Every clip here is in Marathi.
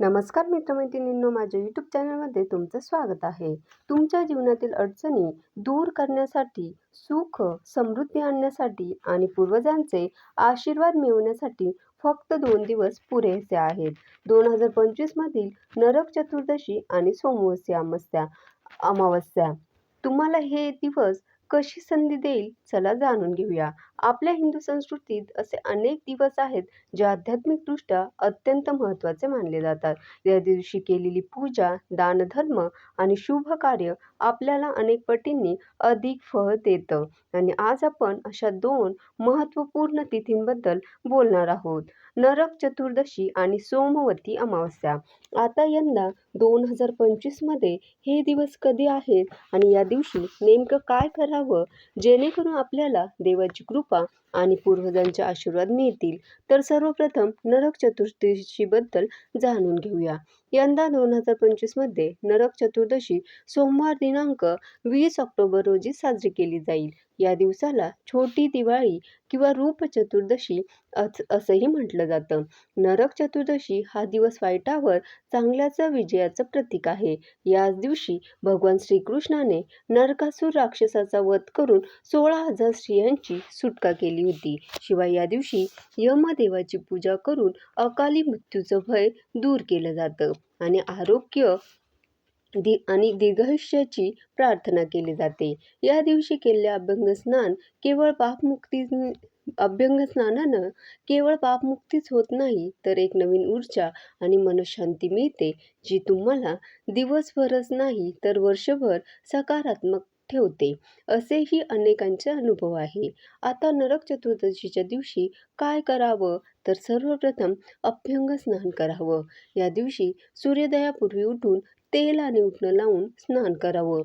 नमस्कार मित्रमैत्रिणींनो माझ्या यूट्यूब चॅनलमध्ये तुमचं स्वागत आहे. तुमच्या जीवनातील अडचणी दूर करण्यासाठी सुख समृद्धी आणण्यासाठी आणि पूर्वजांचे आशीर्वाद मिळवण्यासाठी फक्त दोन दिवस पुरेसे आहेत. दोन हजार पंचवीसमधील नरक चतुर्दशी आणि सोमवती अमावस्या अमावस्या. तुम्हाला हे दिवस कशी संधी देईल चला जाणून घेऊया. आपल्या हिंदू संस्कृतीत असे अनेक दिवस आहेत जे आध्यात्मिकदृष्ट्या अत्यंत महत्त्वाचे मानले जातात. या दिवशी केलेली पूजा दानधर्म आणि शुभ कार्य आपल्याला अनेक पटींनी अधिक फळ देतं. आणि आज आपण अशा दोन महत्त्वपूर्ण तिथींबद्दल बोलणार आहोत. नरक चतुर्दशी आणि सोमवती अमावस्या. आता यंदा दोन हजार पंचवीसमध्ये हे दिवस कधी आहेत आणि या दिवशी नेमकं काय करावं? जेणेकरून आपल्याला देवाची कृपा группа. आणि पूर्वजांचे आशीर्वाद मिळतील. तर सर्वप्रथम नरक चतुर्दशीबद्दल जाणून घेऊया. यंदा दोन हजार पंचवीसमध्ये नरक चतुर्दशी सोमवार दिनांक वीस ऑक्टोबर रोजी साजरी केली जाईल. या दिवसाला छोटी दिवाळी किंवा रूप चतुर्दशी असंही म्हटलं जातं. नरक चतुर्दशी हा दिवस वाईटावर चांगल्याचं विजयाचं प्रतीक आहे. याच दिवशी भगवान श्रीकृष्णाने नरकासूर राक्षसाचा वध करून सोळा हजार स्त्रियांची सुटका केली होती. शिवाय या दिवशी यमदेवाची पूजा करून अकाली मृत्यूचं भय दूर केलं जातं आणि आरोग्य दि आणि दीर्घायुष्याची प्रार्थना केली जाते. या दिवशी केलेले अभ्यंग स्नान केवळ पापमुक्ती अभ्यंग स्नानानं केवळ पापमुक्तीच होत नाही तर एक नवीन ऊर्जा आणि मनशांती मिळते जी तुम्हाला दिवसभरच नाही तर वर्षभर सकारात्मक ठेवते. असेही अनेकांचे अनुभव आहे. आता नरक चतुर्दशीच्या दिवशी काय करावं? तर सर्वप्रथम अभ्यंग स्नान करावं. या दिवशी सूर्योदयापूर्वी उठून तेल आणि उठणं लावून स्नान करावं.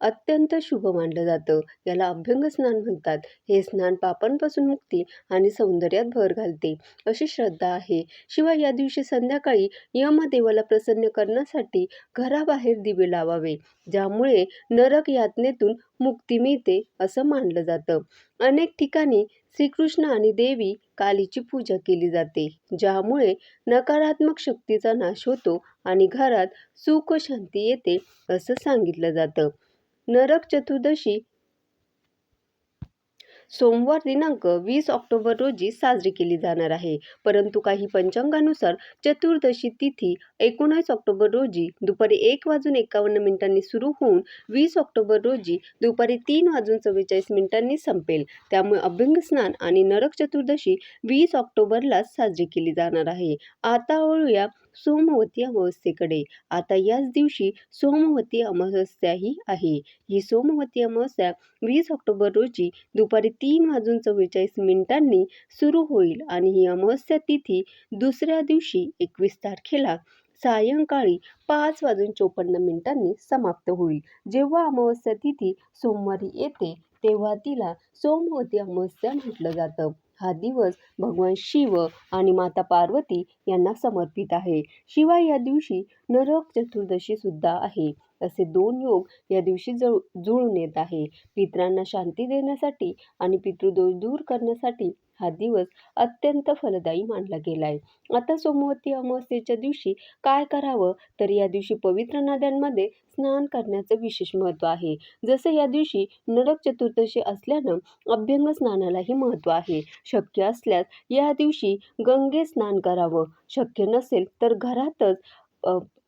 अत्यंत शुभ मानलं जातं. याला अभ्यंग स्नान म्हणतात. हे स्नान पापांपासून मुक्ती आणि सौंदर्यात भर घालते. अशी श्रद्धा आहे. शिवाय या दिवशी संध्याकाळी यमदेवाला प्रसन्न करण्यासाठी घराबाहेर दिवे लावावे ज्यामुळे नरक यातनेतून मुक्ती मिळते असं मानलं जातं. अनेक ठिकाणी श्रीकृष्ण आणि देवी कालीची पूजा केली जाते ज्यामुळे नकारात्मक शक्तीचा नाश होतो आणि घरात सुख शांती येते असं सांगितलं जातं. नरक चतुर्दशी. सोमवार दिनांक वीस ऑक्टोबर रोजी साजरी केली जाणार आहे. परंतु काही पंचांगानुसार चतुर्दशी तिथी एकोणावीस ऑक्टोबर रोजी दुपारी एक वाजून एकावन्न मिनिटांनी सुरू होऊन वीस ऑक्टोबर रोजी दुपारी तीन वाजून चव्वेचाळीस मिनिटांनी संपेल. त्यामुळे अभ्यंग स्नान आणि नरक चतुर्दशी वीस ऑक्टोबरलाच साजरी केली जाणार आहे. आता वळूया सोमवती अमावस्येकडे. आता याच दिवशी सोमवती अमावस्याही आहे. ही सोमवती अमावस्या वीस ऑक्टोबर रोजी दुपारी तीन वाजून चव्वेचाळीस मिनिटांनी सुरू होईल आणि ही अमावस्या तिथी दुसऱ्या दिवशी एकवीस तारखेला सायंकाळी पाच वाजून चोपन्न मिनिटांनी समाप्त होईल. जेव्हा अमावस्या तिथी सोमवारी येते तेव्हा तिला सोमवती अमावस्या म्हटलं जातं. हा दिवस भगवान शिव आणि माता पार्वती यांना समर्पित आहे. शिवाय या दिवशी नरक चतुर्दशी सुद्धा आहे. असे दोन योग या दिवशी जळ जुळून येत आहे. पित्रांना शांती देण्यासाठी आणि पितृदोष दूर करण्यासाठी हा दिवस अत्यंत फलदायी मानला गेला आहे आता सोमवती अमावस्येच्या दिवशी काय करावं? तर या दिवशी पवित्र नद्यांमध्ये स्नान करण्याचं विशेष महत्त्व आहे. जसं या दिवशी नरक चतुर्दशी असल्यानं अभ्यंग स्नानालाही महत्त्व आहे. शक्य असल्यास या दिवशी गंगे स्नान करावं. शक्य नसेल तर घरातच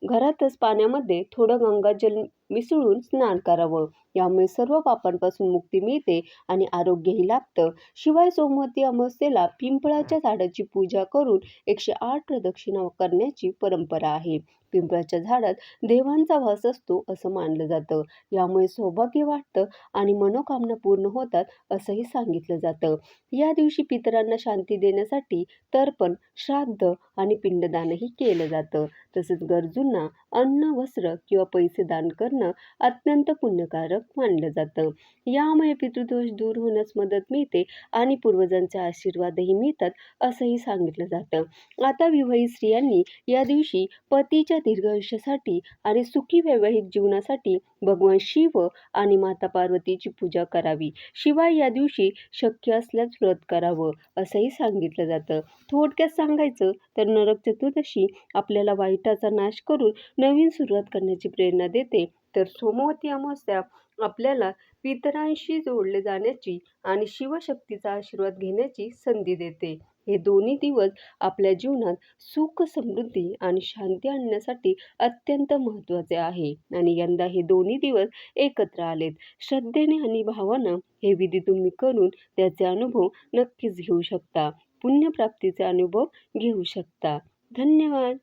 घरातच पाण्यामध्ये थोडं गंगाजल मिसळून स्नान करावं. यामुळे सर्व पापांपासून मुक्ती मिळते आणि आरोग्यही लाभतं. शिवाय सोमवती अमावस्येला पिंपळाच्या झाडाची पूजा करून एकशे आठ प्रदक्षिणा करण्याची परंपरा आहे. पिंपळाच्या झाडात देवांचा वास असतो असं मानलं जातं. यामुळे सौभाग्य वाटतं आणि मनोकामना पूर्ण होतात असंही सांगितलं जातं. या दिवशी पितरांना शांती देण्यासाठी तर्पण श्राद्ध आणि पिंडदानही केलं जातं. तसंच गरजूंना अन्न वस्त्र किंवा पैसे दान करणं अत्यंत पुण्यकारक मानलं जातं. यामुळे पितृदोष दूर होण्यास मदत मिळते आणि पूर्वजांचे आशीर्वादही मिळतात असंही सांगितलं जातं. आता विवाहित स्त्रियांनी या दिवशी पतीच्या दीर्घ आयुष्यासाठी आणि सुखी वैवाहिक जीवनासाठी भगवान शिव आणि माता पार्वतीची पूजा करावी. शिवाय या दिवशी शक्य असल्यास व्रत करावं असंही सांगितलं जातं. थोडक्यात सांगायचं तर नरक चतुर्दशी आपल्याला वाईटाचा नाश करून नवीन सुरुवात करण्याची प्रेरणा देते. तर सोमवती अमावस्या आपल्याला पितरांशी जोडले जाण्याची आणि शिवशक्तीचा आशीर्वाद घेण्याची संधी देते. हे दोन्ही दिवस आपल्या जीवनात सुख समृद्धी आणि शांती आणण्यासाठी अत्यंत महत्त्वाचे आहे. आणि यंदा हे दोन्ही दिवस एकत्र आलेत. श्रद्धेने आणि भावानं हे विधी तुम्ही करून त्याचे अनुभव नक्कीच घेऊ शकता. पुण्यप्राप्तीचे अनुभव घेऊ शकता. धन्यवाद!